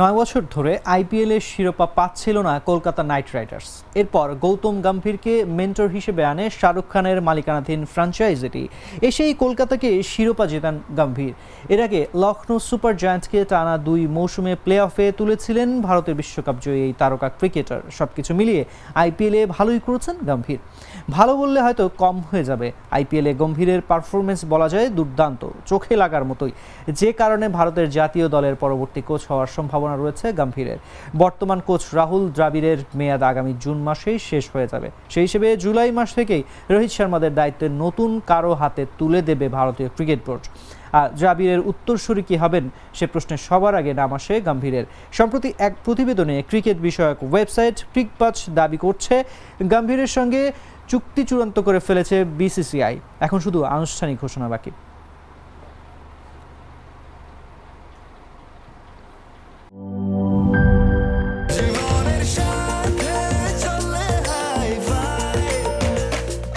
নয় বছর ধরে আইপিএলের শিরোপা পাচ্ছিল না কলকাতা নাইট রাইডার্স। এরপর গৌতম গম্ভীরকে মেন্টর হিসেবে আনে শাহরুখ খানের মালিকানাধীন ফ্র্যাঞ্চাইজিটি এসেই কলকাতাকে শিরোপা জেতান গম্ভীর। এর আগে লখনৌ সুপার জায়ান্টকে টানা দুই মৌসুমে প্লে অফে তুলেছিলেন ভারতের বিশ্বকাপ জয়ী এই তারকা ক্রিকেটার। সবকিছু মিলিয়ে আইপিএলে ভালোই করেছেন গম্ভীর। ভালো বললে হয়তো কম হয়ে যাবে। আইপিএলে গম্ভীরের পারফরমেন্স বলা যায় দুর্দান্ত। চোখে লাগার মতোই। যে কারণে ভারতের জাতীয় দলের পরবর্তী কোচ হওয়ার সম্ভাবনা রয়েছে গম্ভীরের। বর্তমান কোচ রাহুল দ্রাবিড়ের মেয়াদ আগামী জুন মাসেই শেষ হয়ে যাবে। সেই হিসেবে জুলাই মাস থেকেই রোহিত শর্মাদের দায়িত্বে নতুন কারও হাতে তুলে দেবে ভারতীয় ক্রিকেট বোর্ড। আর দ্রাবিড়ের উত্তরসূরি কি হবেন সে প্রশ্নে সবার আগে নাম আসে গম্ভীরের। সম্প্রতি এক প্রতিবেদনে ক্রিকেট বিষয়ক ওয়েবসাইট ক্রিকপাচ দাবি করছে, গম্ভীরের সঙ্গে চুক্তি চূড়ান্ত করে ফেলেছে বিসিসিআই। এখন শুধু আনুষ্ঠানিক ঘোষণা বাকি।